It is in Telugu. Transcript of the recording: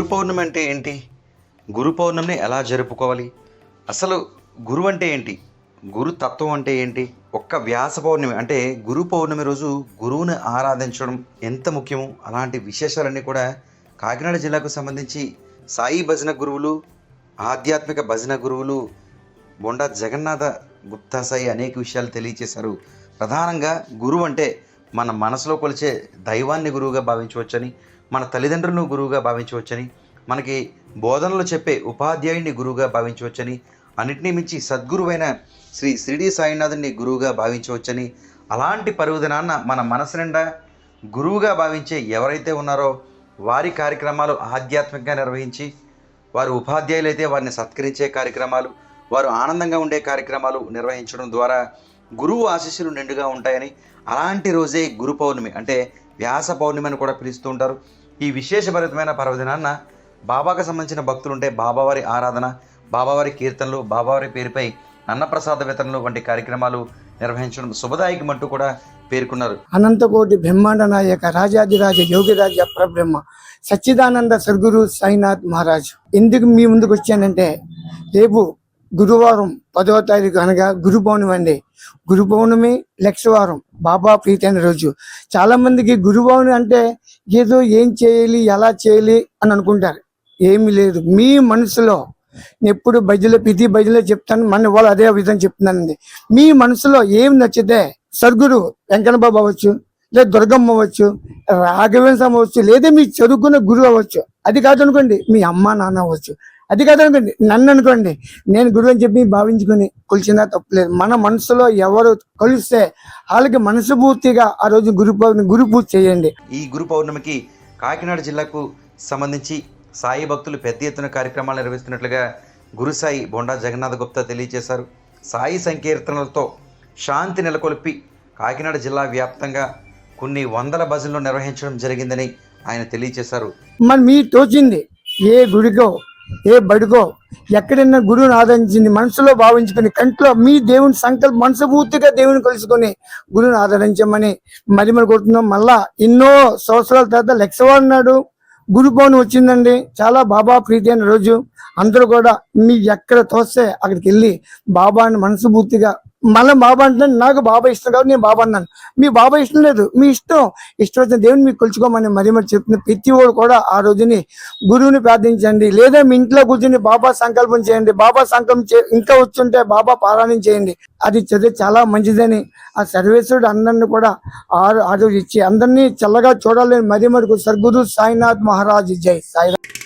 పౌర్ణమి అంటే ఏంటి? గురు పౌర్ణమిని ఎలా జరుపుకోవాలి? అసలు గురువు అంటే ఏంటి? గురు తత్వం అంటే ఏంటి? ఒక్క వ్యాస పౌర్ణమి అంటే గురు పౌర్ణమి రోజు గురువుని ఆరాధించడం ఎంత ముఖ్యమో అలాంటి విశేషాలన్నీ కూడా కాకినాడ జిల్లాకు సంబంధించి సాయి భజన గురువులు ఆధ్యాత్మిక భజన గురువులు బొండా జగన్నాథ గుప్తా సాయి అనేక విషయాలు తెలియచేశారు. ప్రధానంగా గురువు అంటే మన మనసులో కొలిచే దైవాన్ని గురువుగా భావించవచ్చని మన తల్లిదండ్రులను గురువుగా భావించవచ్చని మనకి బోధనలు చెప్పే ఉపాధ్యాయుడిని గురువుగా భావించవచ్చని అన్నిటినీ మించి సద్గురువైన శ్రీ శ్రీడి సాయినాథుని గురువుగా భావించవచ్చని అలాంటి పర్వదినాన్న మన మనసు నిండా గురువుగా భావించే ఎవరైతే ఉన్నారో వారి కార్యక్రమాలు ఆధ్యాత్మికంగా నిర్వహించి వారు ఉపాధ్యాయులైతే వారిని సత్కరించే కార్యక్రమాలు వారు ఆనందంగా ఉండే కార్యక్రమాలు నిర్వహించడం ద్వారా గురువు ఆశీస్సులు నిండుగా ఉంటాయని అలాంటి రోజే గురు పౌర్ణమి అంటే వ్యాస పౌర్ణమి అని కూడా పిలుస్తూ ఉంటారు. ఈ విశేషభరితమైన పర్వదినాన్న బాబాకు సంబంధించిన భక్తులు ఉంటే బాబావారి ఆరాధన బాబావారి కీర్తనలు బాబావారి పేరుపై అన్నప్రసాద వితరణలు వంటి కార్యక్రమాలు నిర్వహించడం శుభదాయకమంటూ కూడా పేర్కొన్నారు. అనంతకోటి బ్రహ్మాండ నాయక రాజాదిరాజ యోగిరాజ పరబ్రహ్మ సచ్చిదానంద సద్గురు సాయినాథ్ మహారాజ్. ఎందుకు మీ ముందుకు వచ్చానంటే రేపు గురువారం పదవ తారీఖు అనగా గురు పౌర్ణమి అండి. గురు పౌర్ణమి లక్షవారం బాబా ప్రీతి రోజు. చాలామందికి గురు పౌర్ణమి అంటే ఏదో ఏం చేయాలి ఎలా చేయాలి అని అనుకుంటారు. ఏమీ లేదు. మీ మనసులో నేను ఎప్పుడు భజనలో ప్రతి భజనలో చెప్తాను మన వాళ్ళు అదే విధంగా చెప్తున్నానండి మీ మనసులో ఏం నచ్చితే సద్గురు వెంకటబాబు అవ్వచ్చు లేదా దుర్గమ్మ అవ్వచ్చు రాఘవేంద్ర అవ్వచ్చు లేదా మీ చదువుకున్న గురువు అవ్వచ్చు. అది కాదనుకోండి మీ అమ్మ నాన్న అవ్వచ్చు. అది కాదనుకోండి నన్ను అనుకోండి నేను గురువు అని చెప్పి భావించుకుని కొలిచినా తప్పలేదు. మన మనసులో ఎవరు కొలిస్తే వాళ్ళకి మనసుపూర్తిగా ఆ రోజు గురు పౌర్ణమి గురు పూజ చేయండి. ఈ గురు పౌర్ణమికి కాకినాడ జిల్లాకు సంబంధించి సాయి భక్తులు పెద్ద ఎత్తున కార్యక్రమాలు నిర్వహిస్తున్నట్లుగా గురు సాయి బొండా జగన్నాథ గుప్తా తెలియజేశారు. సాయి సంకీర్తనలతో శాంతి నెలకొల్పి కాకినాడ జిల్లా వ్యాప్తంగా కొన్ని వందల భజనలు నిర్వహించడం జరిగిందని ఆయన తెలియజేశారు. మరి మీ తోచింది ఏ గుడికో ఏ బడికో ఎక్కడైనా గురువుని ఆదరించింది మనసులో భావించుకొని కంట్లో మీ దేవుని సంకల్ప మనసుపూర్తిగా దేవుని కలుసుకొని గురువుని ఆదరించమని మరి మరి కొడుతున్నాం మళ్ళా ఎన్నో సంవత్సరాల తర్వాత లక్షవాడు ఉన్నాడు. గురు పౌర్ణమి వచ్చిందండి. చాలా బాబా ప్రీతి అయిన రోజు. అందరూ కూడా మీ ఎక్కడ తోస్తే అక్కడికి వెళ్ళి బాబాని మనసుపూర్తిగా మళ్ళీ బాబా అంటున్నాను నాకు బాబా ఇష్టం కాబట్టి నేను బాబా అన్నాను. మీ బాబా ఇష్టం లేదు మీ ఇష్టం. ఇష్టం వచ్చిన దేవుని మీకు కొలుచుకోమని మరి మరి చెప్తున్న ప్రతి వాడు కూడా ఆ రోజుని గురువుని ప్రార్థించండి. లేదా మీ ఇంట్లో కూర్చుని బాబా సంకల్పం చేయండి. బాబా సంకల్పం చే ఇంకా వచ్చుంటే బాబా పారాయణం చేయండి. అది చదివి చాలా మంచిదని ఆ సర్వేశ్వరుడు అందరిని కూడా ఆ ఆ రోజు ఇచ్చి అందరినీ చల్లగా చూడాలని మరి మరి సద్గురు సాయినాథ్ మహారాజ్ జై సాయినాథ్